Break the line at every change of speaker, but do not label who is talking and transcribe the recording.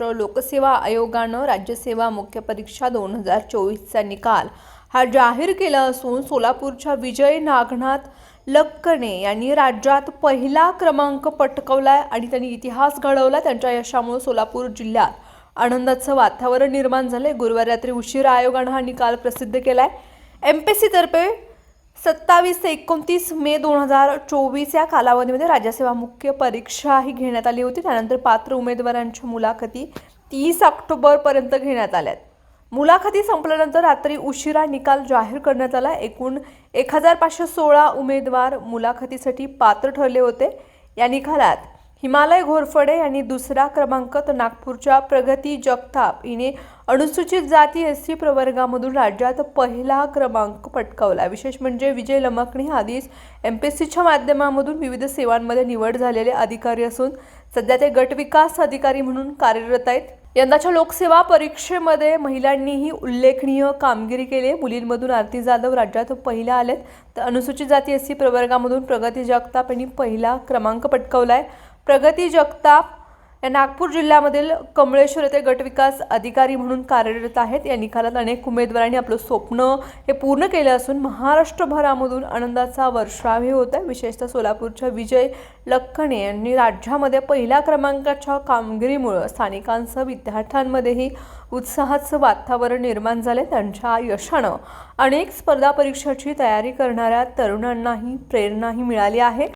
महाराष्ट्र लोकसेवा आयोगानं राज्यसेवा मुख्य परीक्षा दोन हजार चोवीसचा निकाल हा जाहीर केला असून सोलापूरच्या विजय नागनाथ लक्कणे यांनी राज्यात पहिला क्रमांक पटकवला आणि त्यांनी इतिहास घडवला. त्यांच्या यशामुळे सोलापूर जिल्ह्यात आनंदाचं वातावरण निर्माण झालंय. गुरुवारी रात्री उशिरा आयोगानं हा निकाल प्रसिद्ध केलाय. एम पी सत्तावीस ते एकोणतीस मे दोन हजार चोवीस या कालावधीमध्ये राज्यसेवा मुख्य परीक्षा ही घेण्यात आली होती. त्यानंतर पात्र उमेदवारांच्या मुलाखती तीस ऑक्टोबरपर्यंत घेण्यात आल्यात. मुलाखती संपल्यानंतर रात्री उशिरा निकाल जाहीर करण्यात आला. एकूण एक हजार पाचशे सोळा उमेदवार मुलाखतीसाठी पात्र ठरले होते. या निकालात हिमालय घोरफडे यांनी दुसरा क्रमांक तर नागपूरच्या प्रगती जगताप. हिने अनुसूचित जाती एस सी प्रवर्गामधून राज्यात पहिला क्रमांक पटकावला. विशेष म्हणजे विजय लमकणी आधीच एम पी एस सीच्या माध्यमामधून विविध सेवांमध्ये निवड झालेले अधिकारी असून सध्या ते गट विकास अधिकारी म्हणून कार्यरत आहेत. यंदाच्या लोकसेवा परीक्षेमध्ये महिलांनीही उल्लेखनीय कामगिरी केली आहे. मुलींमधून आरती जाधव राज्यात पहिल्या आलेत. तर अनुसूचित जाती एस सी प्रवर्गामधून प्रगती जगताप यांनी पहिला क्रमांक पटकावला आहे. प्रगती जगताप या नागपूर जिल्ह्यामधील कमळेश्वर येथे गटविकास अधिकारी म्हणून कार्यरत आहेत. या निकालात अनेक उमेदवारांनी आपलं स्वप्न हे पूर्ण केलं असून महाराष्ट्रभरामधून आनंदाचा वर्षावही होत आहे विशेषतः सोलापूरच्या विजय लक्कणे यांनी राज्यामध्ये पहिल्या क्रमांकाच्या कामगिरीमुळं स्थानिकांसह विद्यार्थ्यांमध्येही उत्साहाचं वातावरण निर्माण झाले त्यांच्या यशानं अनेक स्पर्धा परीक्षाची तयारी करणाऱ्या तरुणांनाही प्रेरणाही मिळाली आहे.